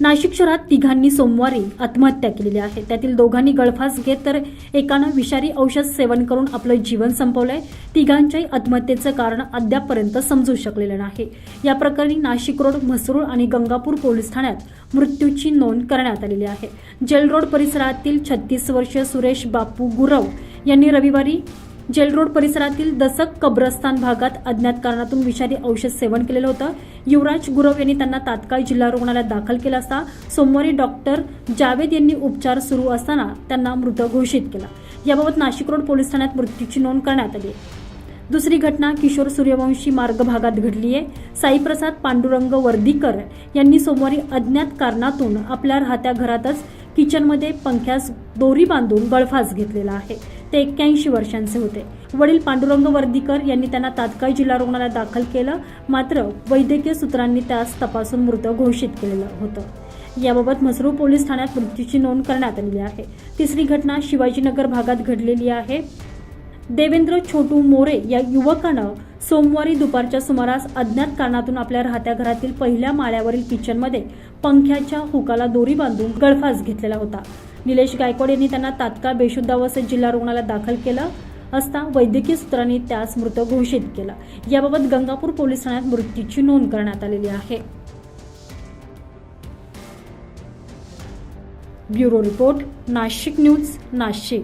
नाशिक शहरात तिघांनी सोमवारी आत्महत्या केलेली आहे. त्यातील दोघांनी गळफास घेत तर एकानं विषारी औषध सेवन करून आपलं जीवन संपवलंय. तिघांच्याही आत्महत्येचं कारण अद्यापपर्यंत समजू शकलेलं नाही. या प्रकरणी नाशिक रोड म्हसरूळ आणि गंगापूर पोलीस ठाण्यात मृत्यूची नोंद करण्यात आलेली आहे. जेल रोड परिसरातील छत्तीस वर्षीय सुरेश बापू गुरव यांनी रविवारी जेल रोड परिसरातील दसक कब्रस्तान भागात अज्ञात कारणातून विषारी औषध सेवन केलेलं होतं. युवराज गुरव यांनी त्यांना तात्काळ जिल्हा रुग्णालयात दाखल केलं असता सोमवारी डॉक्टर जावेद यांनी उपचार सुरू असताना त्यांना मृत घोषित केला. याबाबत नाशिक रोड पोलीस ठाण्यात मृत्यूची नोंद करण्यात आली दुसरी घटना किशोर सूर्यवंशी मार्ग भागात घडली आहे. साईप्रसाद पांडुरंग वर्दीकर यांनी सोमवारी अज्ञात कारणातून आपल्या राहत्या घरातच किचनमध्ये पंख्यास दोरी बांधून गळफास घेतलेला आहे. ते एक्क्याऐंशी वर्षांचे होते. वडील पांडुरंग वर्दीकर यांनी त्यांना तात्काळ जिल्हा रुग्णालयात दाखल केलं मात्र वैद्यकीय सूत्रांनी त्यास तपासून मृत घोषित केलेलं होतं. याबाबत म्हसरूळ पोलीस ठाण्यात मृत्यूची नोंद करण्यात आलेली आहे. तिसरी घटना शिवाजीनगर भागात घडलेली आहे. देवेंद्र छोटू मोरे या युवकानं सोमवारी दुपारच्या सुमारास अज्ञात कारणातून आपल्या राहत्या घरातील पहिल्या माळ्यावरील किचनमध्ये पंख्याच्या हुकाला दोरी बांधून गळफास घेतलेला होता. निलेश गायकवाड यांनी त्यांना तात्काळ बेशुद्धावस्थेत जिल्हा रुग्णालयात दाखल केलं असता वैद्यकीय सूत्रांनी त्यास मृत घोषित केला. याबाबत गंगापूर पोलीस ठाण्यात मृत्यूची नोंद करण्यात आलेली आहे. Bureau report Nashik news Nashik.